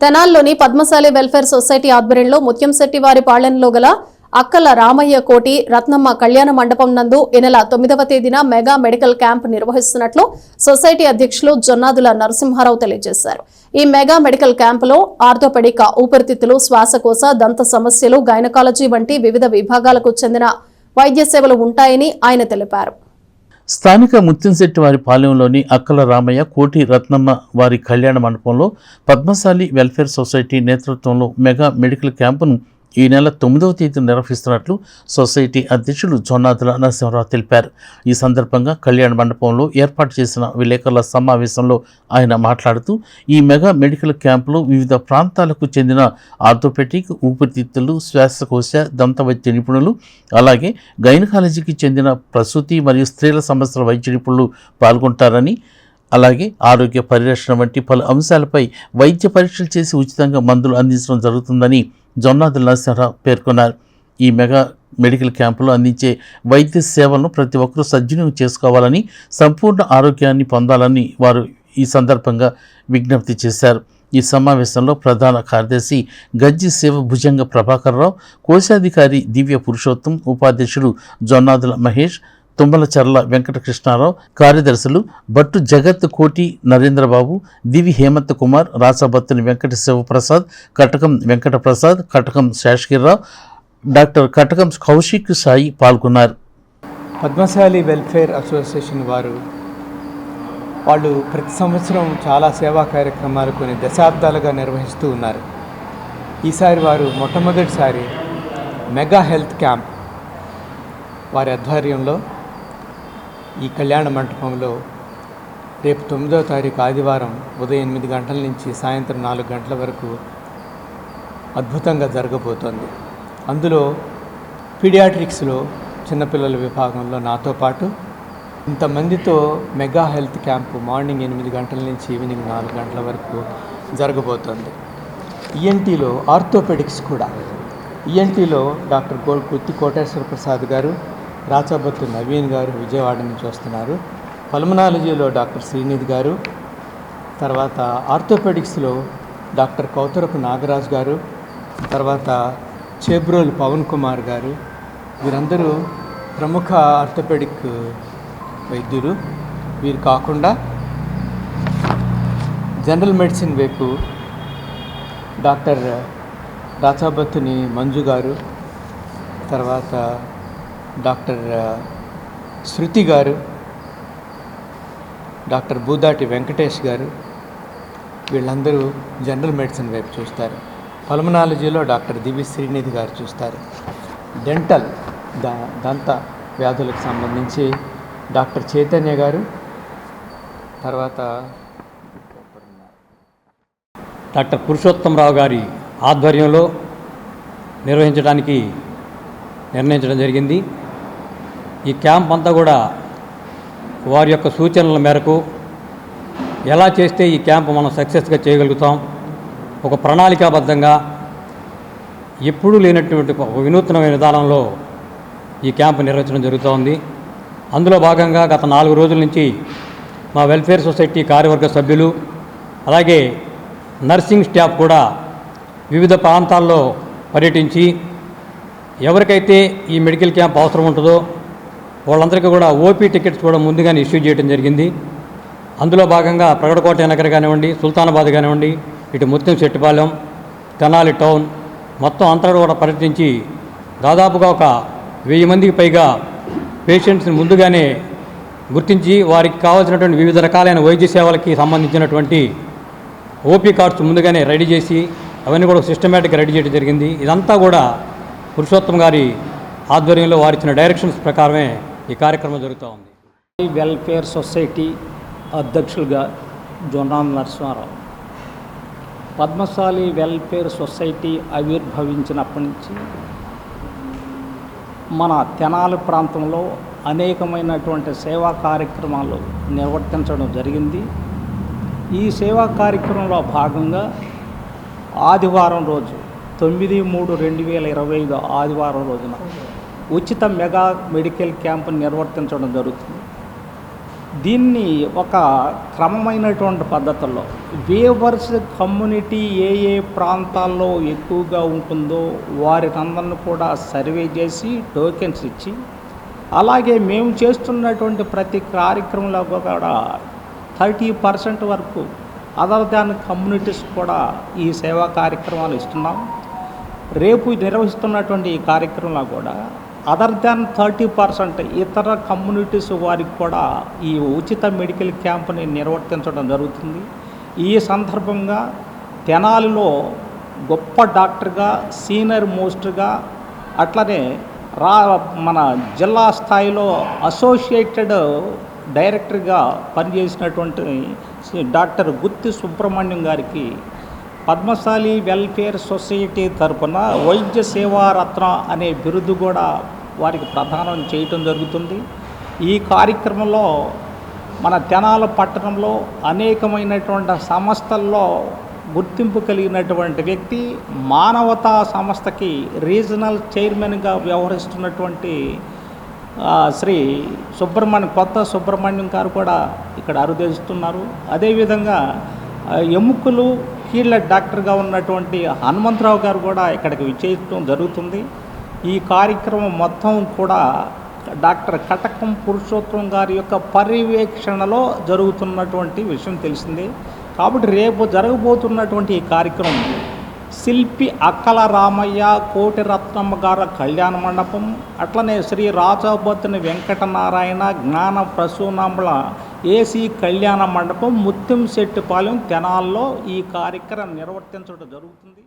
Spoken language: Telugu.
తెనాల్లోని పద్మశాలి వెల్ఫేర్ సొసైటీ ఆధ్వర్యంలో ముత్యంశెట్టి వారి పాలెంలో గల అక్కల రామయ్య కోటి రత్నమ్మ కళ్యాణ మండపం నందు ఈ నెల తొమ్మిదవ తేదీన మెగా మెడికల్ క్యాంప్ నిర్వహిస్తున్నట్లు సొసైటీ అధ్యక్షులు జొన్నాదుల నరసింహారావు తెలియజేశారు. ఈ మెగా మెడికల్ క్యాంపులో ఆర్థోపెడిక ఊపిరితిత్తులు శ్వాసకోశ దంత సమస్యలు గైనకాలజీ వంటి వివిధ విభాగాలకు చెందిన వైద్య సేవలు ఉంటాయని ఆయన తెలిపారు. స్థానిక ముత్యంశెట్టి వారి పాలెంలోని అక్కల రామయ్య కోటి రత్నమ్మ వారి కళ్యాణ మండపంలో పద్మశాలి వెల్ఫేర్ సొసైటీ నేతృత్వంలో మెగా మెడికల్ క్యాంపును ఈ నెల తొమ్మిదవ తేదీ నిర్వహిస్తున్నట్లు సొసైటీ అధ్యక్షులు జొన్నాదుల నరసింహరావు తెలిపారు. ఈ సందర్భంగా కళ్యాణ మండపంలో ఏర్పాటు చేసిన విలేకరుల సమావేశంలో ఆయన మాట్లాడుతూ ఈ మెగా మెడికల్ క్యాంపులో వివిధ ప్రాంతాలకు చెందిన ఆర్థోపెటిక్ ఊపిరితిత్తులు శ్వాసకోశ దంత వైద్య నిపుణులు అలాగే గైనకాలజీకి చెందిన ప్రసూతి మరియు స్త్రీల సమస్యల వైద్య నిపుణులు పాల్గొంటారని అలాగే ఆరోగ్య పరిరక్షణ వంటి పలు అంశాలపై వైద్య పరీక్షలు చేసి ఉచితంగా మందులు అందించడం జరుగుతుందని జొన్నాదుల నరసింహరావు పేర్కొన్నారు. ఈ మెగా మెడికల్ క్యాంపులో అందించే వైద్య సేవలను ప్రతి ఒక్కరూ సద్వినియోగం చేసుకోవాలని సంపూర్ణ ఆరోగ్యాన్ని పొందాలని వారు ఈ సందర్భంగా విజ్ఞప్తి చేశారు. ఈ సమావేశంలో ప్రధాన కార్యదర్శి గజ్జి సేవ భుజంగ ప్రభాకర్రావు కోశాధికారి దివ్య పురుషోత్తం ఉపాధ్యక్షుడు జొన్నాదుల మహేష్ తుమ్మలచర్ల వెంకటకృష్ణారావు కార్యదర్శులు భట్టు జగత్ కోటి నరేంద్రబాబు దివి హేమంత్ కుమార్ రాసబత్తుని వెంకట శివప్రసాద్ కటకం వెంకటప్రసాద్ కటకం శేషగిరిరావు డాక్టర్ కటకం కౌశిక్ సాయి పాల్గొన్నారు. పద్మశాలి వెల్ఫేర్ అసోసియేషన్ వారు వాళ్ళు ప్రతి సంవత్సరం చాలా సేవా కార్యక్రమాలు కొన్ని దశాబ్దాలుగా నిర్వహిస్తూ ఉన్నారు. ఈసారి వారు మొట్టమొదటిసారి మెగా హెల్త్ క్యాంప్ వారి ఆధ్వర్యంలో ఈ కళ్యాణ మంటపంలో రేపు తొమ్మిదవ తారీఖు ఆదివారం ఉదయం ఎనిమిది గంటల నుంచి సాయంత్రం నాలుగు గంటల వరకు అద్భుతంగా జరగబోతోంది. అందులో పీడియాట్రిక్స్లో చిన్నపిల్లల విభాగంలో నాతో పాటు ఇంతమందితో మెగా హెల్త్ క్యాంపు మార్నింగ్ ఎనిమిది గంటల నుంచి ఈవినింగ్ నాలుగు గంటల వరకు జరగబోతోంది. ఈఎన్టీలో ఆర్థోపెడిక్స్ కూడా. ఈఎన్టీలో డాక్టర్ గోల్ కుత్తి కోటేశ్వర ప్రసాద్ గారు రాచాబత్తు నవీన్ గారు విజయవాడ నుంచి వస్తున్నారు. పల్మనాలజీలో డాక్టర్ శ్రీనిధి గారు తర్వాత ఆర్థోపెడిక్స్లో డాక్టర్ కౌతరపు నాగరాజ్ గారు తర్వాత చేబ్రోలు పవన్ కుమార్ గారు వీరందరూ ప్రముఖ ఆర్థోపెడిక్ వైద్యులు. వీరు కాకుండా జనరల్ మెడిసిన్ వైపు డాక్టర్ రాచాబత్తుని మంజు గారు తర్వాత డాక్టర్ శృతి గారు డాక్టర్ బూదాటి వెంకటేష్ గారు వీళ్ళందరూ జనరల్ మెడిసిన్ వైపు చూస్తారు. పల్మనాలజీలో డాక్టర్ దివి శ్రీనిధి గారు చూస్తారు. డెంటల్ ద దంత వ్యాధులకు సంబంధించి డాక్టర్ చైతన్య గారు తర్వాత డాక్టర్ పురుషోత్తమరావు గారి ఆధ్వర్యంలో నిర్వహించడానికి నిర్ణయించడం జరిగింది. ఈ క్యాంప్ అంతా కూడా వారి యొక్క సూచనల మేరకు ఎలా చేస్తే ఈ క్యాంప్ మనం సక్సెస్గా చేయగలుగుతాం ఒక ప్రణాళికాబద్ధంగా ఎప్పుడూ లేనటువంటి ఒక వినూత్నమైన విధానంలో ఈ క్యాంప్ నిర్వహించడం జరుగుతోంది అందులో భాగంగా గత నాలుగు రోజుల నుంచి మా వెల్ఫేర్ సొసైటీ కార్యవర్గ సభ్యులు అలాగే నర్సింగ్ స్టాఫ్ కూడా వివిధ ప్రాంతాల్లో పర్యటించి ఎవరికైతే ఈ మెడికల్ క్యాంప్ అవసరం ఉంటుందో వాళ్ళందరికీ కూడా ఓపీ టికెట్స్ కూడా ముందుగానే ఇష్యూ చేయడం జరిగింది. అందులో భాగంగా ప్రగడకోట నగర్ కానివ్వండి సుల్తానాబాద్ కానివ్వండి ఇటు ముత్యం శెట్టిపాలెం తెనాలి టౌన్ మొత్తం అంతా కూడా పర్యటించి దాదాపుగా ఒక వెయ్యి మందికి పైగా పేషెంట్స్ని ముందుగానే గుర్తించి వారికి కావాల్సినటువంటి వివిధ రకాలైన వైద్య సేవలకి సంబంధించినటువంటి ఓపీ కార్డ్స్ ముందుగానే రెడీ చేసి అవన్నీ కూడా సిస్టమేటిక్గా రెడీ చేయడం జరిగింది. ఇదంతా కూడా పురుషోత్తం గారి ఆధ్వర్యంలో వారిచ్చిన డైరెక్షన్స్ ప్రకారమే ఈ కార్యక్రమం జరుగుతూ ఉంది. వెల్ఫేర్ సొసైటీ అధ్యక్షులుగా జొన్నాం నరసింహారావు. పద్మశాలి వెల్ఫేర్ సొసైటీ ఆవిర్భవించినప్పటి నుంచి మన తెనాలి ప్రాంతంలో అనేకమైనటువంటి సేవా కార్యక్రమాలు నిర్వర్తించడం జరిగింది. ఈ సేవా కార్యక్రమంలో భాగంగా ఆదివారం రోజు తొమ్మిది మూడు రెండు వేల ఇరవై ఐదు ఆదివారం రోజున ఉచిత మెగా మెడికల్ క్యాంపును నిర్వర్తించడం జరుగుతుంది. దీన్ని ఒక క్రమమైనటువంటి పద్ధతుల్లో వేవర్స్ కమ్యూనిటీ ఏ ఏ ప్రాంతాల్లో ఎక్కువగా ఉంటుందో వారినందరిని కూడా సర్వే చేసి టోకెన్స్ ఇచ్చి అలాగే మేము చేస్తున్నటువంటి ప్రతి కార్యక్రమంలో కూడా థర్టీ పర్సెంట్ వరకు అదర్ దాన్ కమ్యూనిటీస్ కూడా ఈ సేవా కార్యక్రమాలు ఇస్తున్నాం. రేపు నిర్వహిస్తున్నటువంటి ఈ కార్యక్రమంలో కూడా అదర్ దాన్ థర్టీ పర్సెంట్ ఇతర కమ్యూనిటీస్ వారికి కూడా ఈ ఉచిత మెడికల్ క్యాంప్ని నిర్వర్తించడం జరుగుతుంది. ఈ సందర్భంగా తెనాలిలో గొప్ప డాక్టర్గా సీనియర్ మోస్ట్గా అట్లనే రా మన జిల్లా స్థాయిలో అసోసియేటెడ్ డైరెక్టర్గా పనిచేసినటువంటి డాక్టర్ గుత్తి సుబ్రహ్మణ్యం గారికి పద్మశాలి వెల్ఫేర్ సొసైటీ తరపున వైద్య సేవారత్న అనే బిరుదు కూడా వారికి ప్రదానం చేయటం జరుగుతుంది. ఈ కార్యక్రమంలో మన తెనాల పట్టణంలో అనేకమైనటువంటి సంస్థల్లో గుర్తింపు కలిగినటువంటి వ్యక్తి మానవతా సంస్థకి రీజనల్ చైర్మన్గా వ్యవహరిస్తున్నటువంటి శ్రీ సుబ్రహ్మణ్యం కొత్త సుబ్రహ్మణ్యం గారు కూడా ఇక్కడ అరుదేస్తున్నారు అదేవిధంగా ఎముకలు కీళ్ళ డాక్టర్గా ఉన్నటువంటి హనుమంతరావు గారు కూడా ఇక్కడికి విచ్చేయటం జరుగుతుంది. ఈ కార్యక్రమం మొత్తం కూడా డాక్టర్ కటకం పురుషోత్తం గారి యొక్క పర్యవేక్షణలో జరుగుతున్నటువంటి విషయం తెలిసింది. కాబట్టి రేపు జరగబోతున్నటువంటి ఈ కార్యక్రమం శిల్పి అక్కల రామయ్య కోటిరత్నమ్మ గారి కళ్యాణ మండపం అట్లనే శ్రీ రాజాబత్తుని వెంకటనారాయణ జ్ఞాన ప్రసూనాంబుల ఏసీ కళ్యాణ మండపం ముత్యం శెట్టిపాలెం తెనాల్లో ఈ కార్యక్రమం నిర్వర్తించడం జరుగుతుంది.